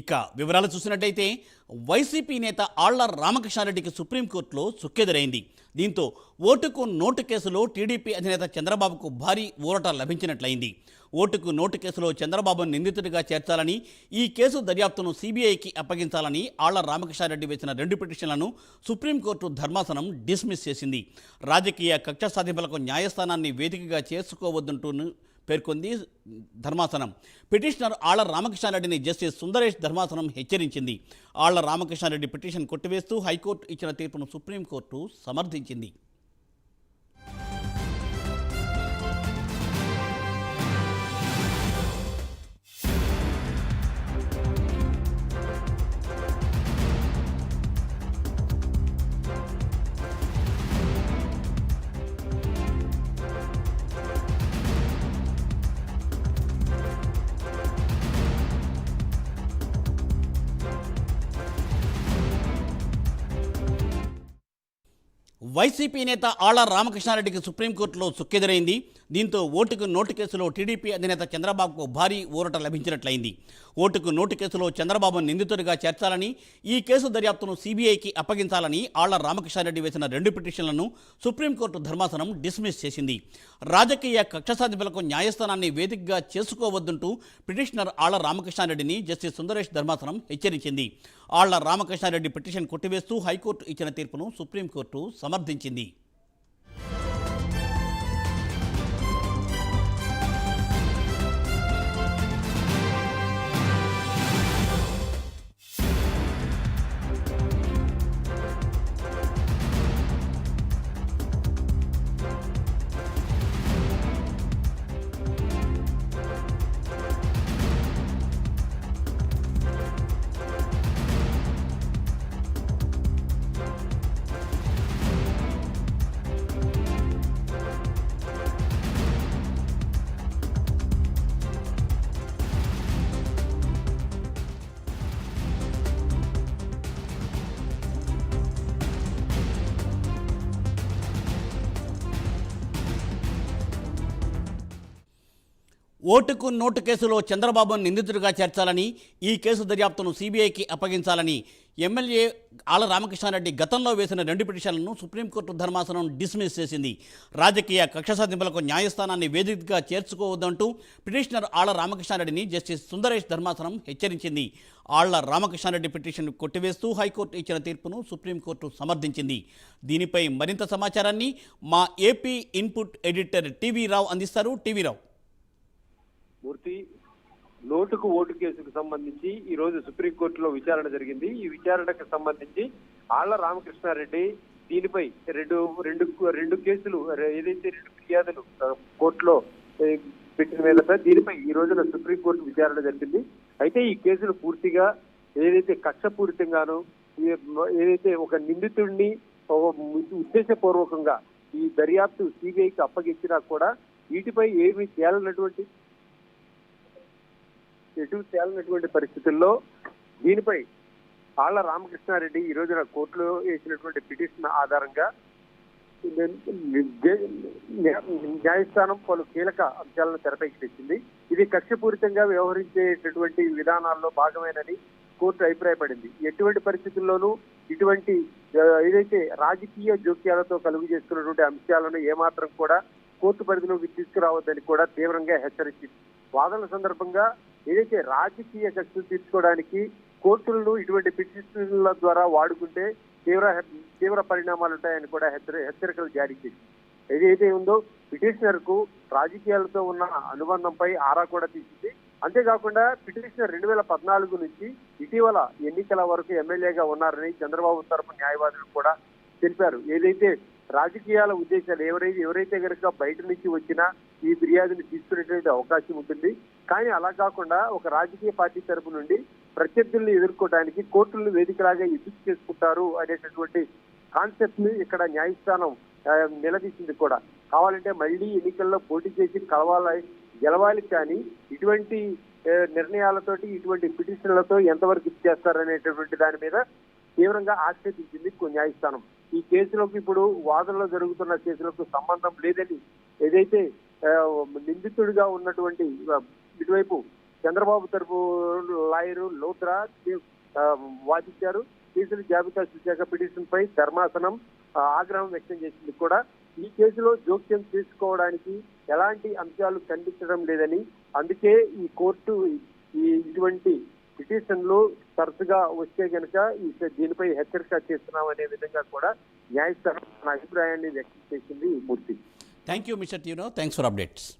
ఇక వివరాలు చూసినట్టయితే వైసీపీ నేత ఆళ్ళ రామకృష్ణారెడ్డికి సుప్రీంకోర్టులో సుక్కెదురైంది. దీంతో ఓటుకు నోటు కేసులో టీడీపీ అధినేత చంద్రబాబుకు భారీ ఊరట లభించినట్లయింది. ఓటుకు నోటు కేసులో చంద్రబాబును నిందితుడిగా చేర్చాలని ఈ కేసు దర్యాప్తును సీబీఐకి అప్పగించాలని ఆళ్ళ రామకృష్ణారెడ్డి వేసిన రెండు పిటిషన్లను సుప్రీంకోర్టు ధర్మాసనం డిస్మిస్ చేసింది. రాజకీయ కక్ష సాధింపులకు న్యాయస్థానాన్ని వేదికగా చేసుకోవద్దంటూ పేర్కొంది ధర్మాసనం. పిటిషనర్ ఆళ్ళ రామకృష్ణారెడ్డిని జస్టిస్ సుందరేష్ ధర్మాసనం హెచ్చరించింది. ఆళ్ళ రామకృష్ణారెడ్డి పిటిషన్ కొట్టివేస్తూ హైకోర్టు ఇచ్చిన తీర్పును సుప్రీంకోర్టు సమర్థించింది. వైసీపీ నేత ఆళ్ళ రామకృష్ణారెడ్డికి సుప్రీంకోర్టులో సుక్కెదురైంది. దీంతో ఓటుకు నోటు కేసులో టీడీపీ అధినేత చంద్రబాబుకు భారీ ఊరట లభించినట్లయింది. ఓటుకు నోటు కేసులో చంద్రబాబును నిందితుడిగా చేర్చాలని ఈ కేసు దర్యాప్తును సీబీఐకి అప్పగించాలని ఆళ్ళ రామకృష్ణారెడ్డి వేసిన రెండు పిటిషన్లను సుప్రీంకోర్టు ధర్మాసనం డిస్మిస్ చేసింది. రాజకీయ కక్ష సాధింపులకు న్యాయస్థానాన్ని వేదికగా చేసుకోవద్దంటూ పిటిషనర్ ఆళ్ళ రామకృష్ణారెడ్డిని జస్టిస్ సుందరేష్ ధర్మాసనం హెచ్చరించింది. ఆళ్ళ రామకృష్ణారెడ్డి పిటిషన్ కొట్టివేస్తూ హైకోర్టు ఇచ్చిన తీర్పును సుప్రీంకోర్టు సమర్థించింది ఓటుకు నోటు కేసులో చంద్రబాబును నిందితుడిగా చేర్చాలని ఈ కేసు దర్యాప్తును సీబీఐకి అప్పగించాలని ఎమ్మెల్యే ఆల రామకృష్ణారెడ్డి గతంలో వేసిన రెండు పిటిషన్లను సుప్రీంకోర్టు ధర్మాసనం డిస్మిస్ చేసింది. రాజకీయ కక్ష సాధింపులకు న్యాయస్థానాన్ని వేదికగా చేర్చుకోవద్దంటూ పిటిషనర్ ఆళ్ళ రామకృష్ణారెడ్డిని జస్టిస్ సుందరేష్ ధర్మాసనం హెచ్చరించింది. ఆళ్ళ రామకృష్ణారెడ్డి పిటిషన్ కొట్టివేస్తూ హైకోర్టు ఇచ్చిన తీర్పును సుప్రీంకోర్టు సమర్థించింది. దీనిపై మరింత సమాచారాన్ని మా AP input editor TV Rao అందిస్తారు. టీవీ రావు. నోటుకు ఓటు కేసుకు సంబంధించి ఈ రోజు సుప్రీంకోర్టులో విచారణ జరిగింది. ఈ విచారణకు సంబంధించి ఆళ్ళ రామకృష్ణారెడ్డి దీనిపై రెండు రెండు రెండు కేసులు ఏదైతే రెండు ఫిర్యాదులు కోర్టులో పెట్టిన మీద దీనిపై ఈ రోజున సుప్రీంకోర్టు విచారణ జరిగింది అయితే ఈ కేసులు పూర్తిగా ఏదైతే కక్షపూరితంగాను ఏదైతే ఒక నిందితుడిని ఉద్దేశపూర్వకంగా ఈ దర్యాప్తు సిబిఐకి అప్పగించినా కూడా వీటిపై ఏమీ తేలనటువంటి ఎటు తేలనటువంటి పరిస్థితుల్లో దీనిపై ఆళ్ళ రామకృష్ణారెడ్డి ఈ రోజున కోర్టులో వేసినటువంటి పిటిషన్ ఆధారంగా న్యాయస్థానం పలు కీలక అంశాలను తెరపైకి తెచ్చింది. ఇది కక్షపూరితంగా వ్యవహరించేటటువంటి విధానాల్లో భాగమేనని కోర్టు అభిప్రాయపడింది. ఎటువంటి పరిస్థితుల్లోనూ ఇటువంటి ఏదైతే రాజకీయ జోక్యాలతో కలుగు చేసుకున్నటువంటి అంశాలను ఏమాత్రం కూడా కోర్టు పరిధిలోకి తీసుకురావద్దని కూడా తీవ్రంగా హెచ్చరించింది వాదనల సందర్భంగా ఏదైతే రాజకీయ కక్షలు తీర్చుకోవడానికి కోర్టులను ఇటువంటి పిటిషన్ల ద్వారా వాడుకుంటే తీవ్ర తీవ్ర పరిణామాలు ఉంటాయని కూడా హెచ్చరి హెచ్చరికలు జారీ చేసింది. ఏదైతే ఉందో పిటిషనర్కు రాజకీయాలతో ఉన్న అనుబంధంపై ఆరా కూడా తీసింది. అంతేకాకుండా పిటిషనర్ రెండు వేల పద్నాలుగు నుంచి ఇటీవల ఎన్నికల వరకు ఎమ్మెల్యేగా ఉన్నారని చంద్రబాబు తరపు న్యాయవాదులు కూడా తెలిపారు. ఏదైతే రాజకీయాల ఉద్దేశాలు ఎవరైతే ఎవరైతే కనుక బయట నుంచి వచ్చినా ఈ ఫిర్యాదుని తీసుకునేటువంటి అవకాశం ఉంటుంది. కానీ అలా కాకుండా ఒక రాజకీయ పార్టీ తరపు నుండి ప్రత్యర్థుల్ని ఎదుర్కోవడానికి కోర్టులను వేదికలాగా ఎదురు చేసుకుంటారు అనేటటువంటి కాన్సెప్ట్ని ఇక్కడ న్యాయస్థానం నిలదీసింది కూడా. కావాలంటే మళ్ళీ ఎన్నికల్లో పోటీ చేసి కలవాలి గెలవాలి కానీ ఇటువంటి నిర్ణయాలతోటి ఇటువంటి పిటిషన్లతో ఎంతవరకు ఇచ్చేస్తారనేటటువంటి దాని మీద తీవ్రంగా ఆక్షేపించింది న్యాయస్థానం. ఈ కేసులకు ఇప్పుడు వాదనలో జరుగుతున్న కేసులకు సంబంధం లేదని ఏదైతే నిందితుడిగా ఉన్నటువంటి ఇటువైపు చంద్రబాబు తరపు లాయరు లోత్రా వాదించారు. కేసుల జాబితా చూశాక పిటిషన్ పై ధర్మాసనం ఆగ్రహం వ్యక్తం చేసింది కూడా. ఈ కేసులో జోక్యం తీసుకోవడానికి ఎలాంటి అంశాలు కనిపించడం లేదని అందుకే ఈ కోర్టు ఈ ఇటువంటి పిటిషన్లు తరచుగా వస్తే కనుక ఈ దీనిపై హెచ్చరిక చేస్తున్నాం అనే విధంగా కూడా న్యాయస్థానం తన అభిప్రాయాన్ని వ్యక్తం చేసింది మూర్తి. Thank you, Mr. Tino. Thanks for updates.